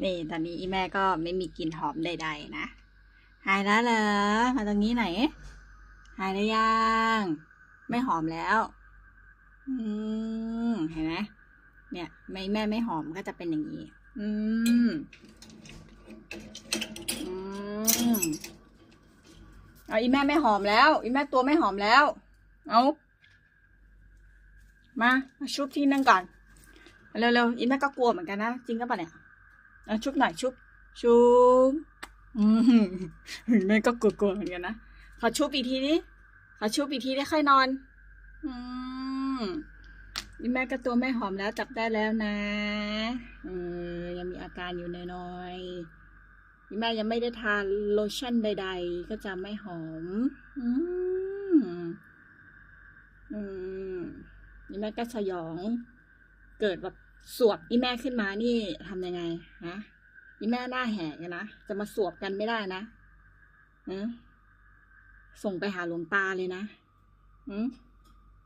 นี่ตอนนี้อีแม่ก็ไม่มีกลิ่นหอมใดๆนะหายแล้วเหรอมาตรงนี้ไหน หายแล้วยัง ไม่หอมแล้ว อืมเห็นไหมเนี่ย ไม่แม่ไม่หอมก็จะเป็นอย่างนี้ อืมอืมเอาอีแม่ไม่หอมแล้ว อีแม่ตัวไม่หอมแล้ว เอามามาชุบที่นั่งก่อนเร็วๆอีแม่ก็กลัวเหมือนกันนะจริงก็ปะเนี่ย เอาชุบหน่อยชุบ ชุบอืมแม่ก็กลัวๆเหมือนกันนะขอชุบอีกทีดิขอชุบอีกทีได้ค่อยนอน อืมนี่แม่ก็ตัวไม่หอมแล้วจับได้แล้วนะเออยังมีอาการอยู่น้อยๆนี่แม่ยังไม่ได้ทานโลชั่นใด ๆ ก็จะไม่หอม อืมอืมนี่แม่ก็สยอง เกิดแบบ สวบอีแม่ขึ้นมานี่ทำยังไงฮะอีแม่หน้าแหกนะจะมาสวบกันไม่ได้นะอืมส่งไปหาหลวงตาเลยนะอืม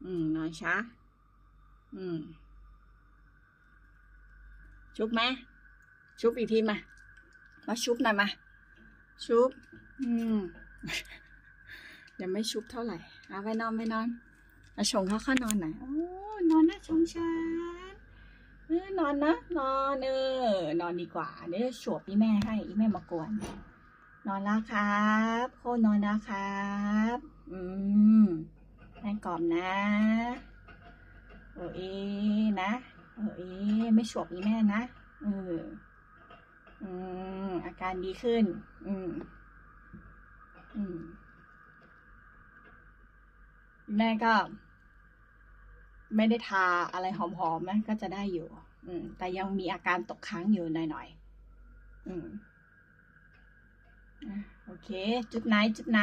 อืมนอนช้า อืม ชุบไหมชุบอีกทีมา มาชุบหน่อยมา ชุบ อืมยังไม่ชุบเท่าไหร่เอาไปนอนไปนอนมาชงเขาเข้านอนหน่อยโอ้นอนนะชงฉัน เออนอนนะ นอนเออนอนดีกว่าเดี๋ยวจะฉวบพี่แม่ให้อีแม่มากวน นอนแล้วครับโคนอนแล้วครับ อืมแม่กล่อมนะเออเอนะเออเอไม่ฉวบอีแม่นะเอออืมอาการดีขึ้น อืมอืมแม่ก็ ไม่ได้ทาอะไรหอมๆนะก็จะได้อยู่ อืม แต่ยังมีอาการตกค้างอยู่หน่อยๆอืมโอเค จุดไหนจุดไหน